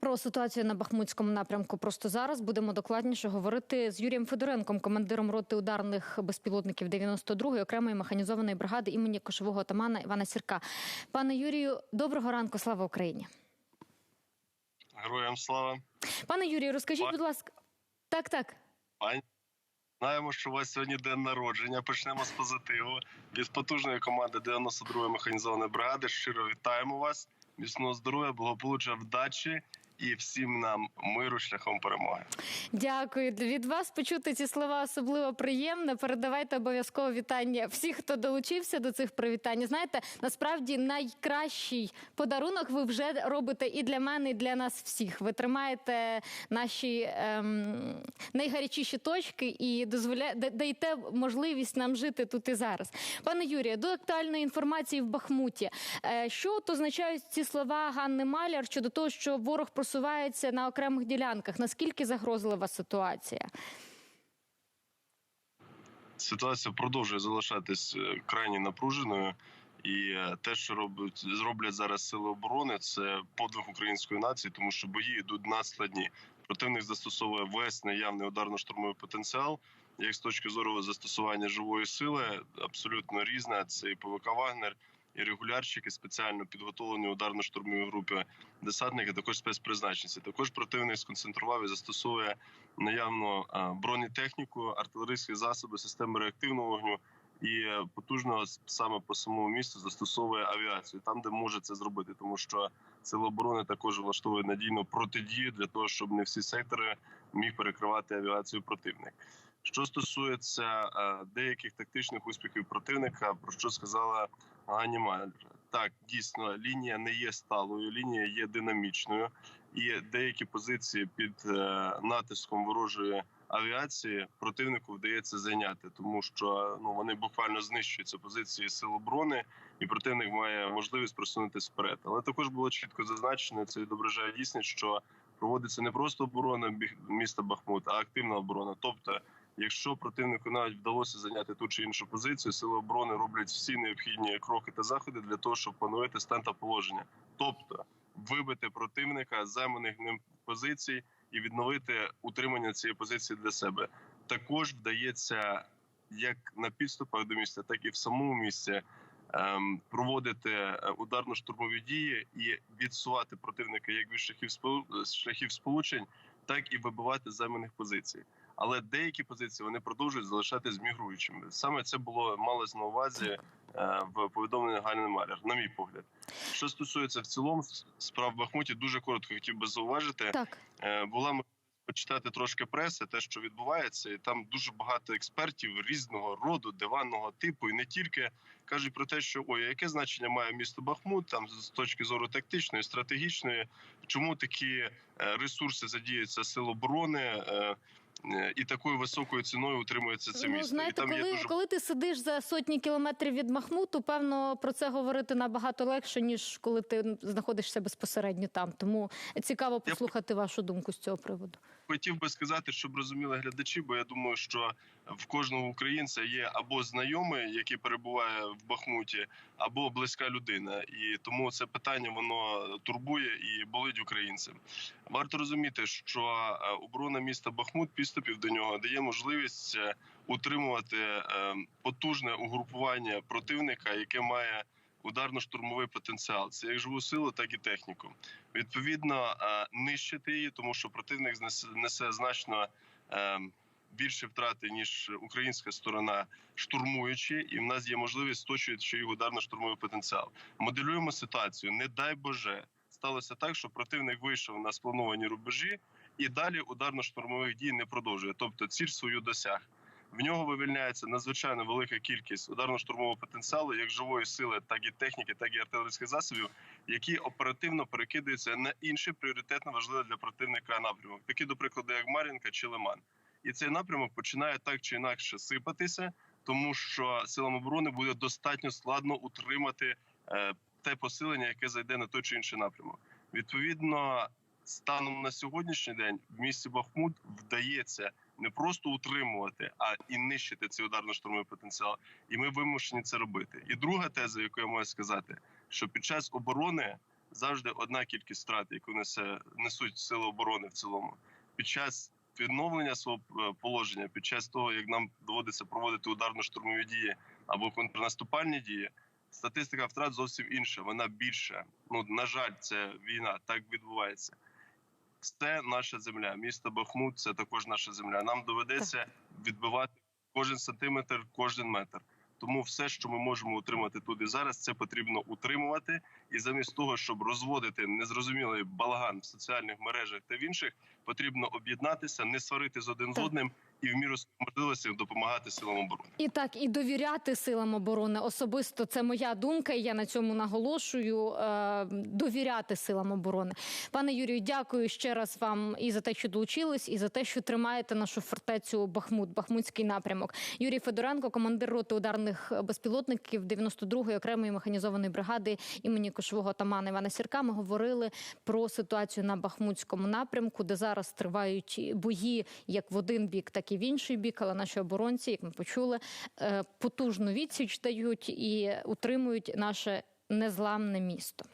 Про ситуацію на Бахмутському напрямку просто зараз будемо докладніше говорити з Юрієм Федоренком, командиром роти ударних безпілотників 92-ї окремої механізованої бригади імені кошового отамана Івана Сірка. Пане Юрію, доброго ранку, слава Україні. Героям слава. Пане Юрію, розкажіть, Па- будь ласка, так, так. Пані. Знаємо, що у вас сьогодні день народження. Почнемо з позитиву. Від потужної команди 92-ї механізованої бригади. Щиро вітаємо вас. Міцного здоров'я, благополуччя, вдачі і всім нам миру шляхом перемоги. Дякую від вас. Почути ці слова особливо приємно. Передавайте обов'язково вітання всіх, хто долучився до цих привітань. Знаєте, насправді найкращий подарунок ви вже робите і для мене, і для нас всіх. Ви тримаєте наші ем, найгарячіші точки і дозволя... да- даєте можливість нам жити тут і зараз. Пане Юрію, до актуальної інформації в Бахмуті. Е, Що от означають ці слова Ганни Маляр щодо того, що ворог просувається на окремих ділянках? Наскільки загрозлива ситуація? Ситуація продовжує залишатись е, крайні напруженою. І е, те, що роблять зроблять зараз сили оборони, це подвиг української нації, тому що бої йдуть надскладні. Противник застосовує весь наявний ударно-штурмовий потенціал. Як з точки зору застосування живої сили, абсолютно різна. Це і ПВК Вагнер, і регулярщики, спеціально підготовлені ударно-штурмові групи, десантники, також спецпризначенці. Також противник сконцентрував і застосовує наявно бронетехніку, артилерійські засоби, системи реактивного вогню. І е, потужно саме по самому місту застосовує авіацію там, де може це зробити, тому що сили оборони також влаштовує надійну протидію для того, щоб не всі сектори міг перекривати авіацію противник. Що стосується е, деяких тактичних успіхів противника, про що сказала Гані Майлер. Так, дійсно, лінія не є сталою, лінія є динамічною, і деякі позиції під е, натиском ворожої авіації противнику вдається зайняти, тому що ну вони буквально знищуються позиції сил оборони, і противник має можливість просунутися вперед. Але також було чітко зазначено, це відображає дійсність, що проводиться не просто оборона міста Бахмут, а активна оборона. Тобто, якщо противнику навіть вдалося зайняти ту чи іншу позицію, сили оборони роблять всі необхідні кроки та заходи для того, щоб поновити стан та положення, тобто вибити противника займаних ним позицій і відновити утримання цієї позиції для себе. Також вдається як на підступах до міста, так і в самому місці проводити е, ударно-штурмові дії і відсувати противника як від шляхів шляхів сполучень, так і вибивати займаних позицій. Але деякі позиції вони продовжують залишатись мігруючими. Саме це було малось на увазі е, в повідомленні Галини Маляр, на мій погляд. Що стосується в цілому справ в Бахмуті, дуже коротко хотів би зауважити. Так. Е, була почитати трошки преси, те, що відбувається, і там дуже багато експертів різного роду, диванного типу, і не тільки кажуть про те, що ой, яке значення має місто Бахмут там з точки зору тактичної, стратегічної, чому такі е, ресурси задіються сил оборони. Е, І такою високою ціною утримується це ну, знаєте, і там коли, є дуже коли ти сидиш за сотні кілометрів від Махмуту, певно про це говорити набагато легше, ніж коли ти знаходишся безпосередньо там. Тому цікаво послухати вашу думку з цього приводу. хотів би сказати, щоб розуміли глядачі, бо я думаю, що в кожного українця є або знайомий, який перебуває в Бахмуті, або близька людина, і тому це питання воно турбує і болить українцям. Варто розуміти, що е, оборона міста Бахмут, підступів до нього дає можливість е, утримувати е, потужне угрупування противника, яке має ударно-штурмовий потенціал. Це як живу силу, так і техніку. Відповідно, нищити її, тому що противник несе значно більше втрати ніж українська сторона, штурмуючи, і в нас є можливість сточувати ще й ударно-штурмовий потенціал. Моделюємо ситуацію. Не дай Боже, сталося так, що противник вийшов на сплановані рубежі, і далі ударно-штурмових дій не продовжує. Тобто, ціль свою досяг. В нього вивільняється надзвичайно велика кількість ударно-штурмового потенціалу, як живої сили, так і техніки, так і артилерійських засобів, які оперативно перекидаються на інший пріоритетно важливий для противника напрямок, такі, до прикладу, як Мар'їнка чи Лиман. І цей напрямок починає так чи інакше сипатися, тому що силам оборони буде достатньо складно утримати е, те посилення, яке зайде на той чи інший напрямок. Відповідно, станом на сьогоднішній день в місті Бахмут вдається не просто утримувати, а і нищити цей ударно-штурмовий потенціал. І ми вимушені це робити. І друга теза, яку я можу сказати, що під час оборони завжди одна кількість втрат, яку несе несуть сили оборони в цілому. Під час відновлення свого е, положення, під час того, як нам доводиться проводити ударно-штурмові дії або контрнаступальні дії, статистика втрат зовсім інша. Вона більша. Ну на жаль, це війна. Так відбувається. Це наша земля. Місто Бахмут це також наша земля. Нам доведеться відбивати кожен сантиметр, кожен метр. Тому все, що ми можемо утримати тут і зараз, це потрібно утримувати. І замість того, щоб розводити незрозумілий балаган в соціальних мережах та в інших, потрібно об'єднатися, не сварити з один з одним і в міру своїх можливостей допомагати силам оборони. І так, і довіряти силам оборони. Особисто це моя думка. і Я на цьому наголошую. Е, довіряти силам оборони. Пане Юрію, дякую ще раз вам і за те, що долучились, і за те, що тримаєте нашу фортецю Бахмут, Бахмутський напрямок. Юрій Федоренко, командир роти ударних безпілотників 92-ї окремої механізованої бригади імені кошового тамана Івана Сірка. Ми говорили про ситуацію на Бахмутському напрямку, де зараз тривають бої як в один бік, так і в інший бік. Але наші оборонці, як ми почули, е, потужну відсіч дають і утримують наше незламне місто.